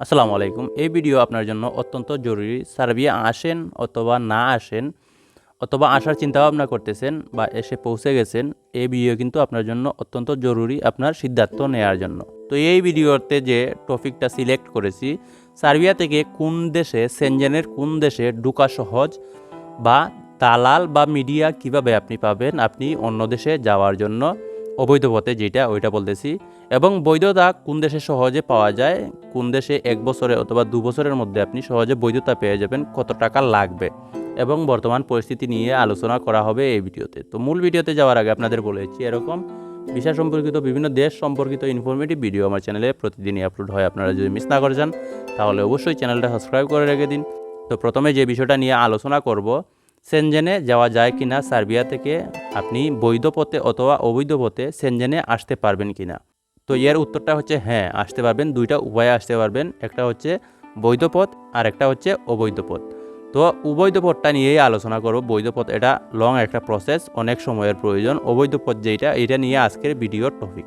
আসসালামু আলাইকুম। এই ভিডিও আপনার জন্য অত্যন্ত জরুরি। সার্বিয়া আসেন অথবা না আসেন, অথবা আসার চিন্তা ভাবনা করতেছেন বা এসে পৌঁছে গেছেন, এই ভিডিও কিন্তু আপনার জন্য অত্যন্ত জরুরি আপনার সিদ্ধান্ত নেওয়ার জন্য। তো এই ভিডিওতে যে টপিকটা সিলেক্ট করেছি, সার্বিয়া থেকে কোন দেশে সেনজেনের কোন দেশে ঢুকা সহজ বা দালাল বা মিডিয়া কীভাবে আপনি পাবেন, আপনি অন্য দেশে যাওয়ার জন্য অবৈধ পথে যেটা ওইটা বলতেছি। এবং বৈধতা কোন দেশে সহজে পাওয়া যায়, কোন দেশে এক বছরে অথবা দু বছরের মধ্যে আপনি সহজে বৈধতা পেয়ে যাবেন, কত টাকা লাগবে এবং বর্তমান পরিস্থিতি নিয়ে আলোচনা করা হবে এই ভিডিওতে। তো মূল ভিডিওতে যাওয়ার আগে আপনাদের বলেছি এরকম বিষয় সম্পর্কিত বিভিন্ন দেশ সম্পর্কিত ইনফরমেটিভ ভিডিও আমার চ্যানেলে প্রতিদিনই আপলোড হয়। আপনারা যদি মিস না করে যান, তাহলে অবশ্যই চ্যানেলটা সাবস্ক্রাইব করে রেখে দিন। তো প্রথমে যে বিষয়টা নিয়ে আলোচনা করব সেনজেনে যাওয়া যায় কিনা সার্বিয়া থেকে আপনি বৈধ পথে অথবা অবৈধ পথে সেনজেনে আসতে পারবেন কিনা। তো এর উত্তরটা হচ্ছে হ্যাঁ আসতে পারবেন। দুইটা উপায়ে আসতে পারবেন। একটা হচ্ছে বৈধ পথ আর একটা হচ্ছে অবৈধ পথ। তো অবৈধ পথটা নিয়েই আলোচনা করব। বৈধ পথ এটা লং একটা প্রসেস অনেক সময়ের প্রয়োজন। অবৈধ পথ যেটা এটা নিয়ে আজকের ভিডিওর টপিক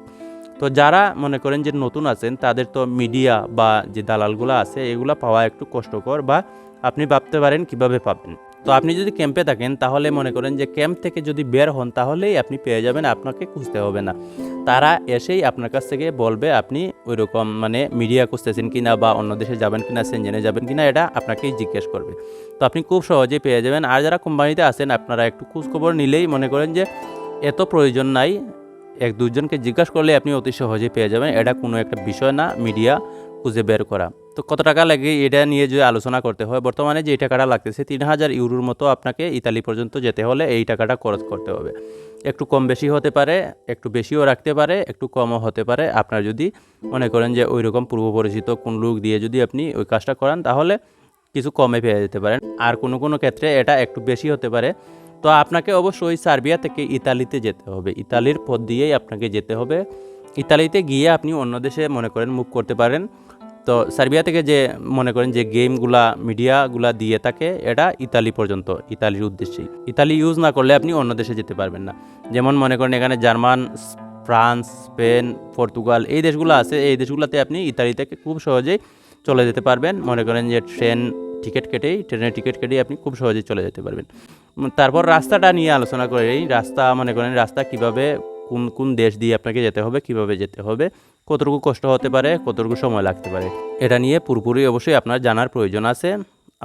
তো যারা মনে করেন যে নতুন আছেন, তাদের তো মিডিয়া বা যে দালালগুলো আছে, এগুলো পাওয়া একটু কষ্টকর বা আপনি ভাবতে পারেন কীভাবে পাবেন। তো আপনি যদি ক্যাম্পে থাকেন, তাহলে মনে করেন যে ক্যাম্প থেকে যদি বের হন, তাহলেই আপনি পেয়ে যাবেন, আপনাকে খুঁজতে হবে না। তারা এসেই আপনার কাছ থেকে বলবে, আপনি ওই রকম মানে মিডিয়া খুঁজতেছেন কিনা বা অন্য দেশে যাবেন কিনা সেনজেনে যাবেন কিনা, এটা আপনাকেই জিজ্ঞেস করবে। তো আপনি খুব সহজেই পেয়ে যাবেন। আর যারা কোম্পানিতে আছেন, আপনারা একটু খোঁজখবর নিলেই মনে করেন যে এত প্রয়োজন নাই। এক দুজনকে জিজ্ঞাসা করলে আপনি অতি সহজেই পেয়ে যাবেন। এটা কোনো একটা বিষয় না মিডিয়া খুঁজে বের করা। তো কত টাকা লাগে এটা নিয়ে যদি আলোচনা করতে হয়, বর্তমানে যে টাকাটা লাগতেছে তিন হাজার ইউরোর মতো আপনাকে ইতালি পর্যন্ত যেতে হলে এই টাকাটা খরচ করতে হবে। একটু কম বেশি হতে পারে, একটু বেশিও রাখতে পারে, একটু কমও হতে পারে। আপনার যদি মনে করেন যে ওই রকম পূর্ব পরিচিত কোন লোক দিয়ে যদি আপনি ওই কাজটা করান, তাহলে কিছু কমে পেয়ে যেতে পারেন। আর কোনো কোনো ক্ষেত্রে এটা একটু বেশি হতে পারে। তো আপনাকে অবশ্যই সার্বিয়া থেকে ইতালিতে যেতে হবে। ইতালির পথ দিয়েই আপনাকে যেতে হবে। ইতালিতে গিয়ে আপনি অন্য দেশে মনে করেন মুভ করতে পারেন। তো সার্বিয়া থেকে যে মনে করেন যে গেমগুলা, মিডিয়াগুলা দিয়ে থাকে, এটা ইতালি পর্যন্ত, ইতালির উদ্দেশ্যেই। ইতালি ইউজ না করলে আপনি অন্য দেশে যেতে পারবেন না। যেমন মনে করেন এখানে জার্মান, ফ্রান্স, স্পেন, পর্তুগাল, এই দেশগুলো আছে, এই দেশগুলোতে আপনি ইতালি থেকে খুব সহজেই চলে যেতে পারবেন। মনে করেন যে ট্রেন টিকিট কেটেই, ট্রেনের টিকিট কেটেই আপনি খুব সহজেই চলে যেতে পারবেন। তারপর রাস্তাটা নিয়ে আলোচনা করে। এই রাস্তা, মনে করেন রাস্তা কীভাবে কোন কোন দেশ দিয়ে আপনাকে যেতে হবে, কীভাবে যেতে হবে, কতটুকু কষ্ট হতে পারে, কতটুকু সময় লাগতে পারে, এটা নিয়ে পুরোপুরি অবশ্যই আপনার জানার প্রয়োজন আছে।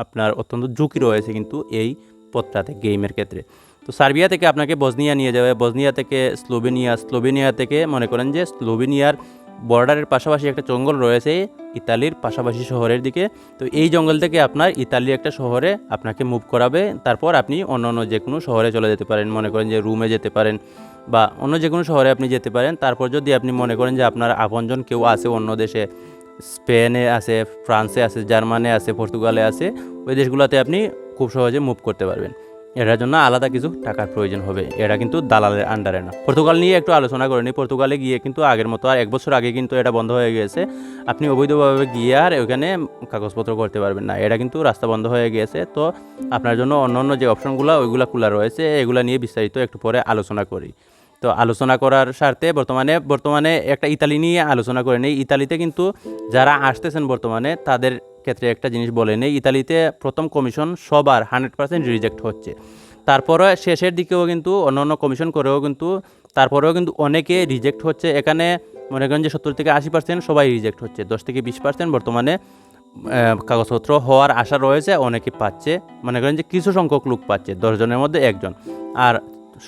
আপনার অত্যন্ত ঝুঁকি রয়েছে কিন্তু এই পথটাতে গেমের ক্ষেত্রে। তো সার্বিয়া থেকে আপনাকে বজনিয়া নিয়ে যাবে। বজনিয়া থেকে স্লোভেনিয়া স্লোভেনিয়া থেকে মনে করেন যে স্লোভেনিয়ার বর্ডারের পাশাপাশি একটা জঙ্গল রয়েছে ইতালির পাশাপাশি শহরের দিকে। তো এই জঙ্গল থেকে আপনার ইতালির একটা শহরে আপনাকে মুভ করাবে। তারপর আপনি অন্য অন্য যে কোনো শহরে চলে যেতে পারেন। মনে করেন যে রুমে যেতে পারেন বা অন্য যে কোনো শহরে আপনি যেতে পারেন। তারপর যদি আপনি মনে করেন যে আপনার আপনজন কেউ আছে অন্য দেশে, স্পেনে আছে, ফ্রান্সে আছে, জার্মানে আছে, পর্তুগালে আছে, ওই দেশগুলোতে আপনি খুব সহজে মুভ করতে পারবেন। এটার জন্য আলাদা কিছু টাকার প্রয়োজন হবে। এটা কিন্তু দালালের আন্ডারে না। পর্তুগাল নিয়ে একটু আলোচনা করেনি পর্তুগালে গিয়ে কিন্তু আগের মতো আর এক বছর আগে কিন্তু এটা বন্ধ হয়ে গিয়েছে আপনি অবৈধভাবে গিয়ে আর ওখানে কাগজপত্র করতে পারবেন না। এটা কিন্তু রাস্তা বন্ধ হয়ে গিয়েছে তো আপনার জন্য অন্য অন্য যে অপশনগুলো ওইগুলো খোলা রয়েছে। এগুলো নিয়ে বিস্তারিত একটু পরে আলোচনা করি। তো আলোচনা করার স্বার্থে বর্তমানে বর্তমানে একটা ইতালি নিয়ে আলোচনা করে নেই। ইতালিতে কিন্তু যারা আসতেছেন বর্তমানে, তাদের ক্ষেত্রে একটা জিনিস বলে নেই। ইতালিতে প্রথম কমিশন সবার হান্ড্রেড পার্সেন্ট রিজেক্ট হচ্ছে। তারপরে শেষের দিকেও কিন্তু অন্য অন্য কমিশন করেও কিন্তু, তারপরেও কিন্তু অনেকে রিজেক্ট হচ্ছে। এখানে মনে করেন যে সত্তর থেকে আশি পার্সেন্ট সবাই রিজেক্ট হচ্ছে। দশ থেকে বিশ পার্সেন্ট বর্তমানে কাগজপত্র হওয়ার আশা রয়েছে, অনেকে পাচ্ছে। মনে করেন যে কিছু সংখ্যক লোক পাচ্ছে দশজনের মধ্যে একজন। আর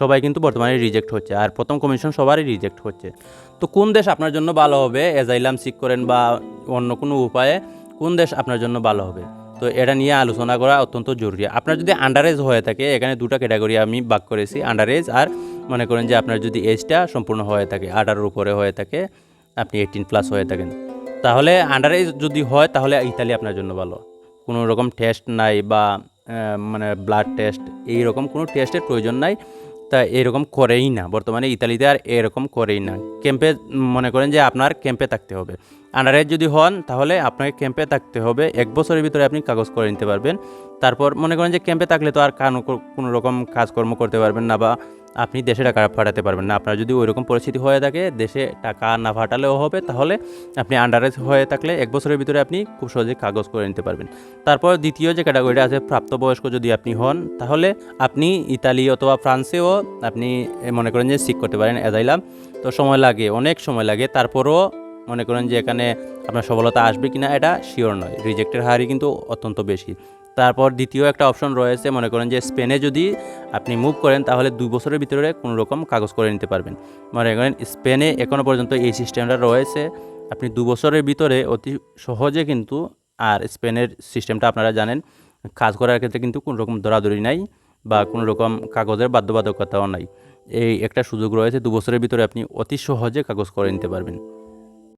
সবাই কিন্তু বর্তমানে রিজেক্ট হচ্ছে আর প্রথম কমিশন সবারই রিজেক্ট হচ্ছে। তো কোন দেশ আপনার জন্য ভালো হবে? এজাইলাম সিক করেন বা অন্য কোনো উপায়ে কোন দেশ আপনার জন্য ভালো হবে? তো এটা নিয়ে আলোচনা করা অত্যন্ত জরুরি। আপনার যদি আন্ডার এজ হয়ে থাকে, এখানে দুটা ক্যাটাগরি আমি ভাগ করেছি আন্ডার এজ আর মনে করেন যে আপনার যদি এজটা সম্পূর্ণ হয়ে থাকে, আঠারোর উপরে হয়ে থাকে, আপনি এইটিন প্লাস হয়ে থাকেন। তাহলে আন্ডার এজ যদি হয়, তাহলে ইতালি আপনার জন্য ভালো। কোনো রকম টেস্ট নাই বা মানে ব্লাড টেস্ট এই রকম কোনো টেস্টের প্রয়োজন নাই। তা এরকম করেই না। বর্তমানে ইতালিতে আর এরকম করেই না। ক্যাম্পে মনে করেন যে আপনার ক্যাম্পে থাকতে হবে। আন্ডারে যদি হন, তাহলে আপনাকে ক্যাম্পে থাকতে হবে। এক বছরের ভিতরে আপনি কাগজ করে নিতে পারবেন। তারপর মনে করেন যে ক্যাম্পে থাকলে তো আর কানো রকম কাজকর্ম করতে পারবেন না বা আপনি দেশে টাকা পাঠাতে পারবেন না। আপনার যদি ওইরকম পরিস্থিতি হয়ে থাকে, দেশে টাকা না ফাটালেও হবে, তাহলে আপনি আন্ডারে হয়ে থাকলে এক বছরের ভিতরে আপনি খুব সহজে কাগজ করে নিতে পারবেন। তারপর দ্বিতীয় যে ক্যাটাগরিটা আছে, প্রাপ্তবয়স্ক যদি আপনি হন, তাহলে আপনি ইতালি অথবা ফ্রান্সেও আপনি মনে করেন যে সিক করতে পারেন এজাইলাম তো সময় লাগে, অনেক সময় লাগে। তারপরও মনে করেন যে এখানে আপনার সফলতা আসবে কিনা, এটা শিওর নয়। রিজেক্টের হারই কিন্তু অত্যন্ত বেশি। তারপর দ্বিতীয় একটা অপশন রয়েছে, মনে করেন যে স্পেনে যদি আপনি মুভ করেন, তাহলে দুই বছরের ভিতরে কোনো রকম কাগজ করে নিতে পারবেন। মনে করেন স্পেনে এখনও পর্যন্ত এই সিস্টেমটা রয়েছে। আপনি দু বছরের ভিতরে অতি সহজে কিন্তু আর স্পেনের সিস্টেমটা আপনারা জানেন, কাজ করার ক্ষেত্রে কিন্তু কোনো রকম দরাদরি নাই বা কোনো রকম কাগজের বাধ্যবাধকতাও নাই। এই একটা সুযোগ রয়েছে, দু বছরের ভিতরে আপনি অতি সহজে কাগজ করে নিতে পারবেন।